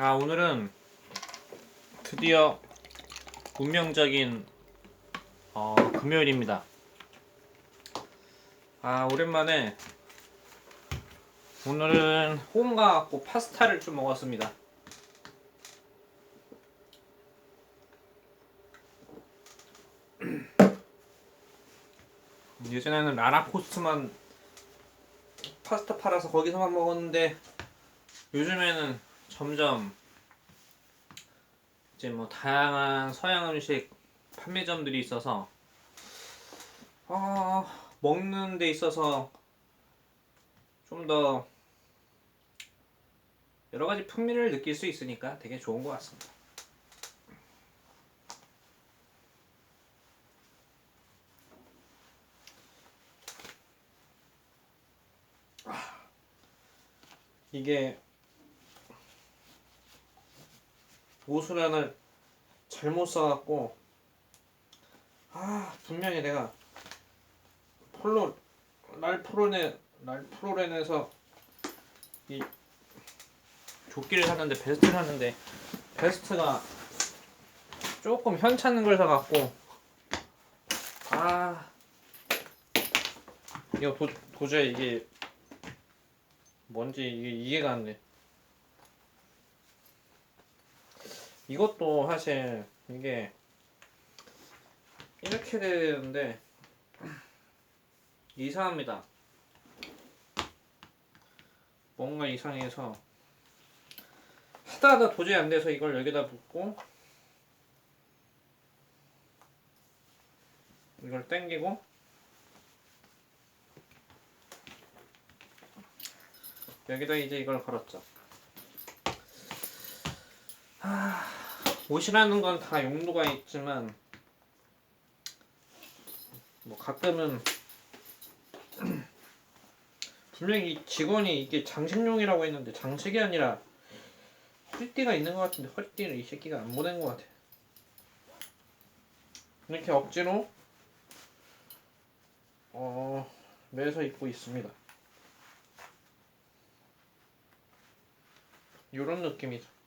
아 오늘은 드디어 운명적인 어, 금요일입니다. 아 오랜만에 오늘은 홈 가갖고 파스타를 좀 먹었습니다. 예전에는 라라코스트만 파스타 팔아서 거기서만 먹었는데 요즘에는 점점 이제 뭐 다양한 서양 음식 판매점들이 있어서 어, 먹는 데 있어서 좀 더 여러 가지 풍미를 느낄 수 있으니까 되게 좋은 것 같습니다. 이게 하나 잘못 사갖고 아 분명히 내가 폴로 랄프로네 랄프로렌에서 이 조끼를 샀는데 베스트를 샀는데 베스트가 조금 현찮은 걸 사갖고 아 이거 도, 도저히 이게 뭔지 이게 이해가 안 돼. 이것도 사실 이게 이렇게 되는데 이상합니다. 뭔가 이상해서 하다 하다 도저히 안 돼서 이걸 여기다 붓고 이걸 당기고 여기다 이제 이걸 걸었죠. 하, 옷이라는 건 다 용도가 있지만 뭐 가끔은 분명히 직원이 이게 장식용이라고 했는데 장식이 아니라 허리띠가 있는 것 같은데 허리띠를 이 새끼가 안 보낸 것 같아. 이렇게 억지로 어 매서 입고 있습니다. 이런 느낌이죠.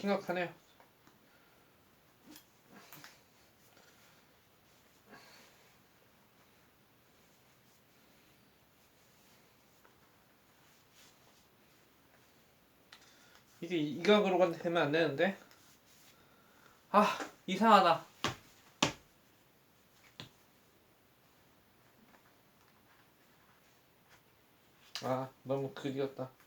심각하네요. 이게 이 각으로 되면 안 되는데. 아, 이상하다. 아, 너무 그리웠다.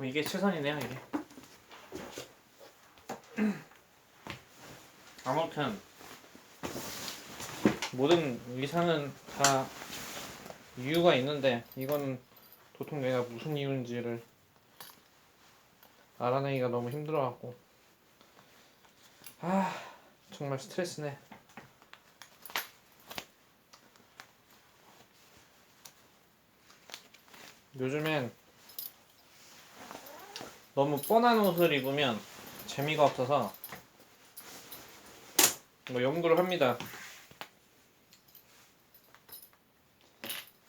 뭐 이게 최선이네요, 이게. 아무튼 모든 의상은 다 이유가 있는데 이거는 도통 내가 무슨 이유인지를 알아내기가 너무 힘들어갖고 아 정말 스트레스네. 요즘엔 너무 뻔한 옷을 입으면 재미가 없어서 뭐 연구를 합니다.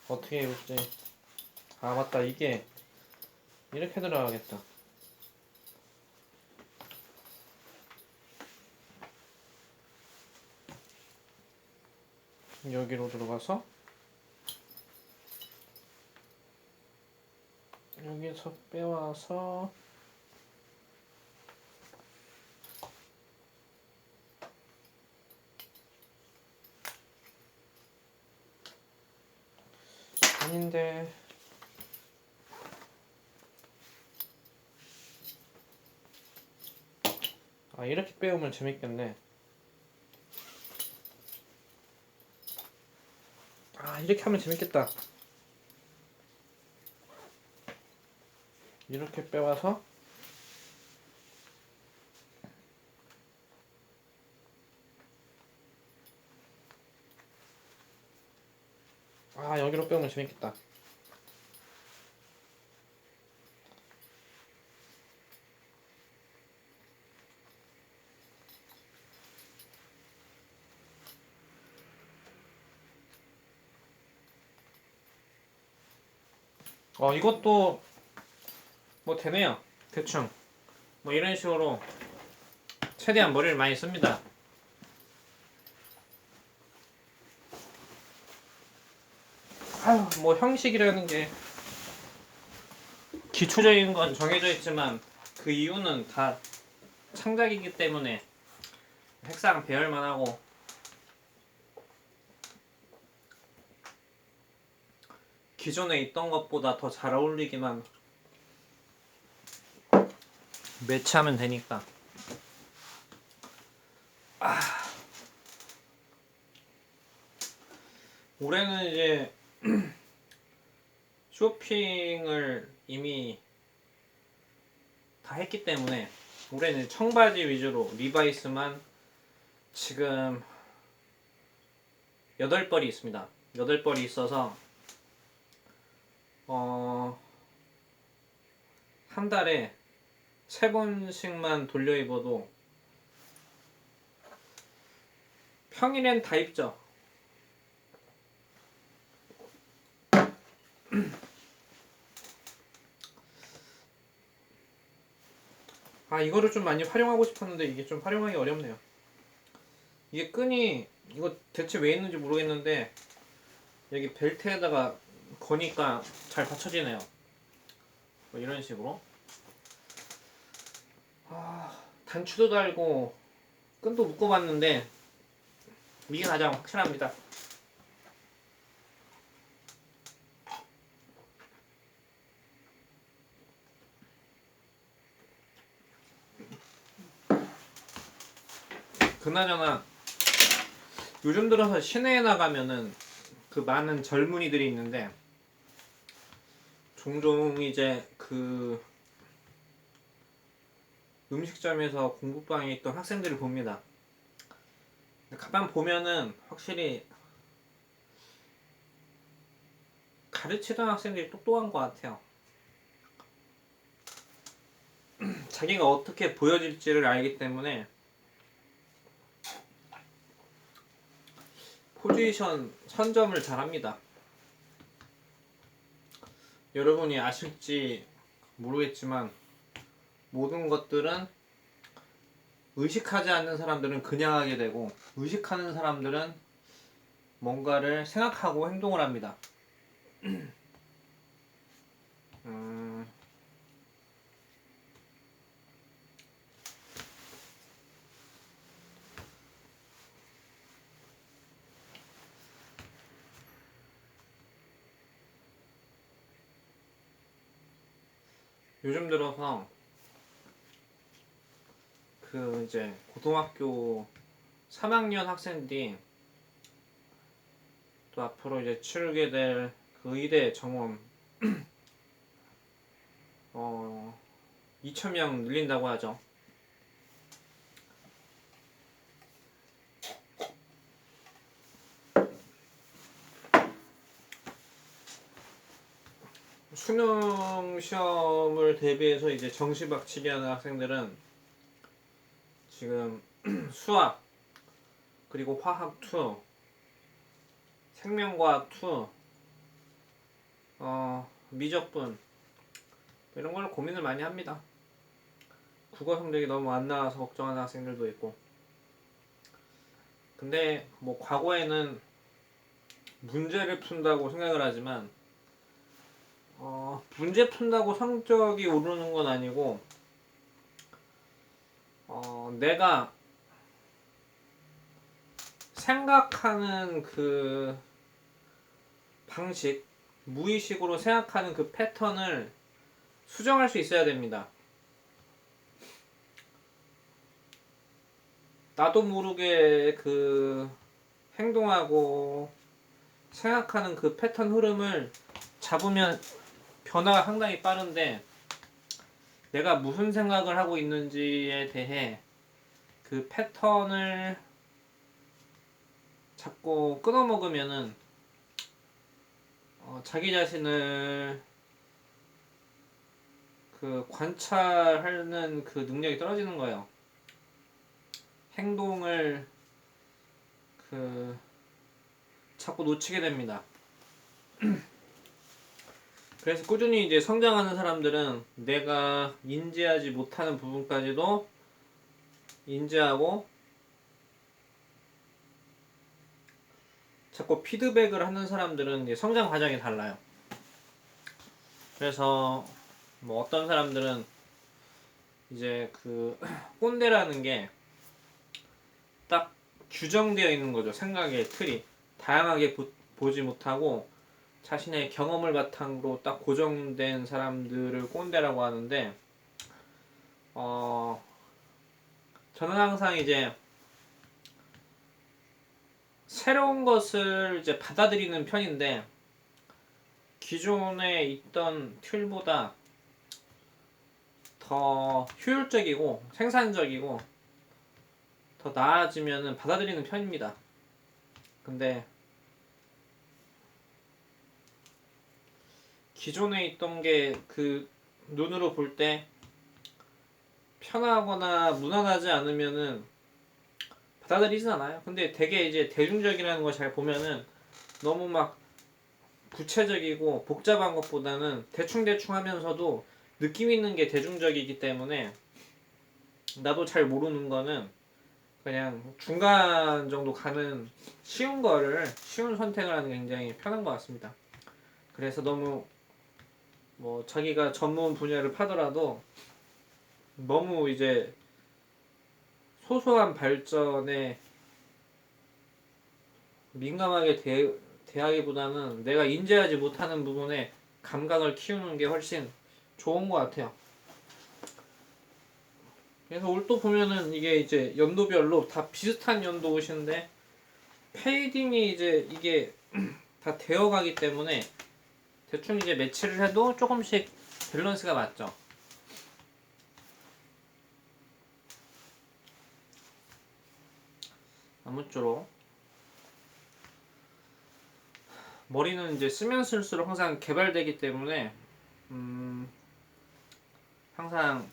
어떻게 입을지. 아 맞다 이게 이렇게 들어가겠다. 여기로 들어가서 여기서 빼와서 아닌데. 아, 이렇게 빼오면 재밌겠네. 아, 이렇게 하면 재밌겠다. 이렇게 빼와서 빼오면 재밌겠다. 어 이것도 뭐 되네요. 대충. 뭐 이런 식으로 최대한 머리를 많이 씁니다 아유 뭐 형식이라는 게 기초적인 건 정해져 있지만 그 이유는 다 창작이기 때문에 색상 배열만 하고 기존에 있던 것보다 더 잘 어울리기만 매치하면 되니까. 아. 올해는 이제 쇼핑을 이미 다 했기 때문에 올해는 청바지 위주로 리바이스만 지금 8벌이 있습니다. 8벌이 있어서 어, 한 달에 세 번씩만 돌려 입어도 평일엔 다 입죠. 아 이거를 좀 많이 활용하고 싶었는데 이게 좀 활용하기 어렵네요. 이게 끈이 이거 대체 왜 있는지 모르겠는데 여기 벨트에다가 거니까 잘 받쳐지네요. 뭐 이런 식으로. 아, 단추도 달고 끈도 묶어봤는데 이게 가장 확실합니다. 그나저나 요즘 들어서 시내에 나가면은 그 많은 젊은이들이 있는데 종종 이제 그 음식점에서 공부방에 있던 학생들을 봅니다. 가만 보면은 확실히 가르치던 학생들이 똑똑한 것 같아요. 자기가 어떻게 보여질지를 알기 때문에 포지션 선점을 잘합니다. 여러분이 아실지 모르겠지만 모든 것들은 의식하지 않는 사람들은 그냥 하게 되고 의식하는 사람들은 뭔가를 생각하고 행동을 합니다. 음, 요즘 들어서 그 이제 고등학교 3학년 학생들이 또 앞으로 이제 치르게 될 그 의대 정원 어 2,000명 늘린다고 하죠. 수능 시험을 대비해서 이제 정시 박치기 하는 학생들은 지금 수학 그리고 화학 2 생명과학 2 어, 미적분 이런 걸 고민을 많이 합니다. 국어 성적이 너무 안 나와서 걱정하는 학생들도 있고 근데 뭐 과거에는 문제를 푼다고 생각을 하지만 어, 문제 푼다고 성적이 오르는 건 아니고 어, 내가 생각하는 그 방식, 무의식으로 생각하는 그 패턴을 수정할 수 있어야 됩니다. 나도 모르게 그 행동하고 생각하는 그 패턴 흐름을 잡으면 변화가 상당히 빠른데 내가 무슨 생각을 하고 있는지에 대해 그 패턴을 잡고 끊어먹으면은 어, 자기 자신을 그 관찰하는 그 능력이 떨어지는 거예요. 행동을 그 자꾸 놓치게 됩니다. 그래서 꾸준히 이제 성장하는 사람들은 내가 인지하지 못하는 부분까지도 인지하고 자꾸 피드백을 하는 사람들은 이제 성장 과정이 달라요. 그래서 뭐 어떤 사람들은 이제 그 꼰대라는 게 딱 규정되어 있는 거죠. 생각의 틀이 다양하게 보, 보지 못하고 자신의 경험을 바탕으로 딱 고정된 사람들을 꼰대라고 하는데 어 저는 항상 이제 새로운 것을 이제 받아들이는 편인데 기존에 있던 틀보다 더 효율적이고 생산적이고 더 나아지면은 받아들이는 편입니다. 근데 기존에 있던 게 그 눈으로 볼 때 편하거나 무난하지 않으면은 받아들이진 않아요. 근데 되게 이제 대중적이라는 걸 잘 보면은 너무 막 구체적이고 복잡한 것보다는 대충대충 하면서도 느낌 있는 게 대중적이기 때문에 나도 잘 모르는 거는 그냥 중간 정도 가는 쉬운 거를 쉬운 선택을 하는 게 굉장히 편한 것 같습니다. 그래서 너무 뭐 자기가 전문 분야를 파더라도 너무 이제 소소한 발전에 민감하게 대, 대하기보다는 내가 인지하지 못하는 부분에 감각을 키우는 게 훨씬 좋은 것 같아요. 그래서 올 또 보면은 이게 이제 연도별로 다 비슷한 연도 옷인데 페이딩이 이제 이게 다 되어가기 때문에 대충 이제 매치를 해도 조금씩 밸런스가 맞죠. 아무쪼록 머리는 이제 쓰면 쓸수록 항상 개발되기 때문에 음 항상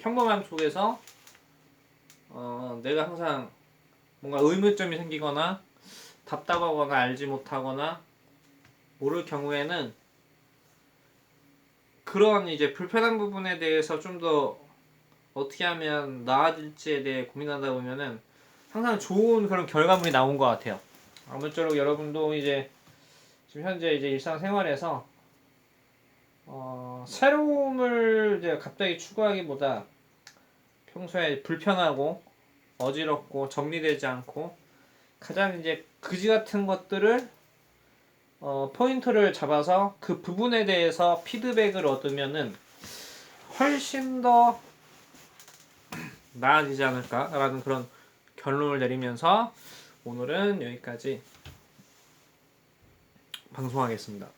평범함 속에서 어 내가 항상 뭔가 의문점이 생기거나 답답하거나 알지 못하거나 모를 경우에는 그런 이제 불편한 부분에 대해서 좀 더 어떻게 하면 나아질지에 대해 고민하다 보면은 항상 좋은 그런 결과물이 나온 것 같아요. 아무쪼록 여러분도 이제 지금 현재 이제 일상생활에서 어, 새로움을 이제 갑자기 추구하기보다 평소에 불편하고 어지럽고 정리되지 않고 가장 이제 그지 같은 것들을 어, 포인트를 잡아서 그 부분에 대해서 피드백을 얻으면은 훨씬 더 나아지지 않을까라는 그런 결론을 내리면서 오늘은 여기까지 방송하겠습니다.